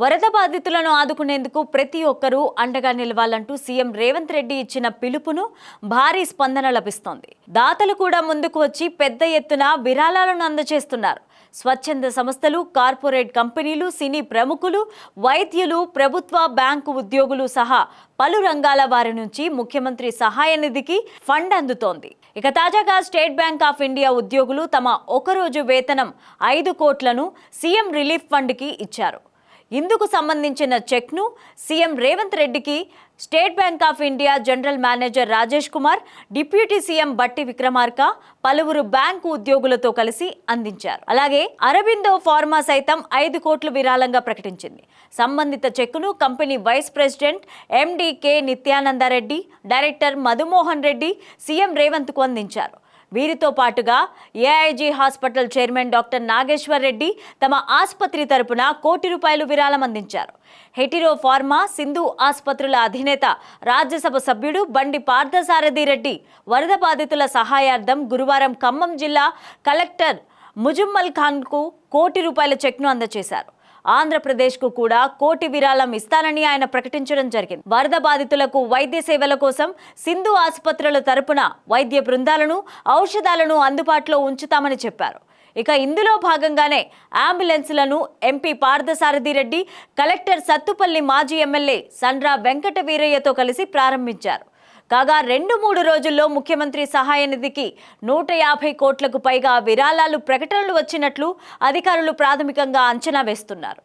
వరద బాధితులను ఆదుకునేందుకు ప్రతి ఒక్కరూ అండగా నిలవాలంటూ సీఎం రేవంత్ రెడ్డి ఇచ్చిన పిలుపును భారీ స్పందన లభిస్తోంది. దాతలు కూడా ముందుకు వచ్చి పెద్ద ఎత్తున విరాళాలను అందజేస్తున్నారు. స్వచ్ఛంద సంస్థలు కార్పొరేట్ కంపెనీలు సినీ ప్రముఖులు వైద్యులు ప్రభుత్వ బ్యాంకు ఉద్యోగులు సహా పలు రంగాల వారి నుంచి ముఖ్యమంత్రి సహాయ నిధికి ఫండ్ అందుతోంది. ఇక తాజాగా స్టేట్ బ్యాంక్ ఆఫ్ ఇండియా ఉద్యోగులు తమ ఒకరోజు వేతనం ఐదు కోట్లను సీఎం రిలీఫ్ ఫండ్కి ఇచ్చారు. ఇందుకు సంబంధించిన చెక్ను సీఎం రేవంత్ రెడ్డికి State Bank of India general manager Rajesh Kumar deputy CM Bhatti Vikramarka పలువురు బ్యాంకు ఉద్యోగులతో కలిసి అందించారు. అలాగే అరబిందో ఫార్మా సైతం ఐదు కోట్లు విరాళంగా ప్రకటించింది. సంబంధిత చెక్కును company vice president MD K Nityananda Reddy director Madhumohan Reddy CM రేవంత్కు అందించారు. వీరితో పాటుగా AIG hospital chairman doctor Nageshwar Reddy తమ ఆసుపత్రి తరపున కోటి రూపాయలు విరాళం అందించారు. హెటిరో ఫార్మా సింధు ఆసుపత్రుల అధినేత రాజ్యసభ సభ్యుడు బండి పార్థసారథి రెడ్డి వరద బాధితుల సహాయార్థం గురువారం ఖమ్మం జిల్లా కలెక్టర్ ముజుమ్మల్ ఖాన్కు కోటి రూపాయల చెక్ను అందజేశారు. ఆంధ్రప్రదేశ్కు కూడా కోటి విరాళం ఇస్తానని ఆయన ప్రకటించడం జరిగింది. వరద బాధితులకు వైద్య సేవల కోసం సింధు ఆసుపత్రుల తరపున వైద్య బృందాలను ఔషధాలను అందుబాటులో ఉంచుతామని చెప్పారు. ఇక ఇందులో భాగంగానే అంబులెన్స్లను ఎంపీ పార్థసారథి రెడ్డి కలెక్టర్ సత్తుపల్లి మాజీ ఎమ్మెల్యే సండ్రా వెంకట వీరయ్యతో కలిసి ప్రారంభించారు. కాగా రెండు మూడు రోజుల్లో ముఖ్యమంత్రి సహాయ నిధికి నూట యాభై కోట్లకు పైగా విరాళాలు ప్రకటనలు వచ్చినట్లు అధికారులు ప్రాథమికంగా అంచనా వేస్తున్నారు.